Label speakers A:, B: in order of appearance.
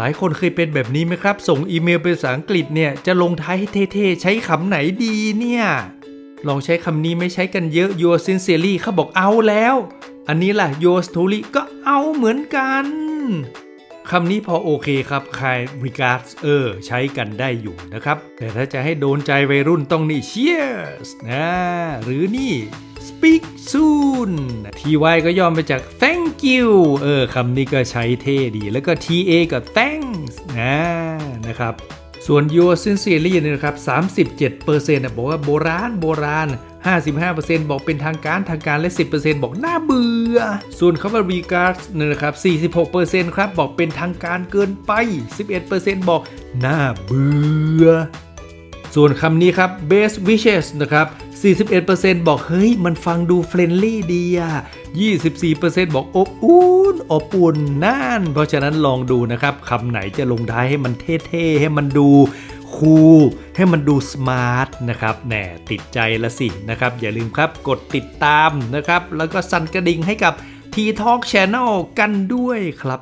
A: หลายคนเคยเป็นแบบนี้ไหมครับ ส่งอีเมลเป็นภาษาอังกฤษเนี่ยจะลงท้ายให้เท่ๆ ใช้คำไหนดีเนี่ย ลองใช้คำนี้ไม่ใช้กันเยอะ your sincerely เขาบอกเอาแล้ว อันนี้ล่ะ your truly ก็เอาเหมือนกันคำนี้พอโอเคครับ kind regards เออ ใช้กันได้อยู่นะครับ แต่ถ้าจะให้โดนใจวัยรุ่นต้องนี่ cheers นะ หรือนี่ speak soon ty ก็ย่อมาจาก thank you เออคำนี้ก็ใช้เท่ดี แล้วก็ ta ก็ thanks นะนะครับ ส่วน your sincerely เนี่ยนะครับ 37%นะบอกว่าโบราณโบราณ 55%บอกเป็นทางการทางการและ 10%บอกน่าเบื่อ ส่วนคำว่า regards เนี่ยนะครับ 46%ครับบอกเป็นทางการเกินไป 11%บอกน่าเบื่อ ส่วนคำนี้ครับ best wishes นะครับ 41%บอกเฮ้ย มันฟังดูเฟรนลี่ดีอะ 24%บอกอบอุ่นอบอุ่นน่าน เพราะฉะนั้นลองดูนะครับคำไหนจะลงท้ายให้มันเท่ๆ ให้มันดูคูลให้มันดูสมาร์ทนะครับแหน่ติดใจละสินะครับ อย่าลืมครับกดติดตามนะครับ แล้วก็สั่นกระดิ่งให้กับ T Talk Channel กันด้วยครับ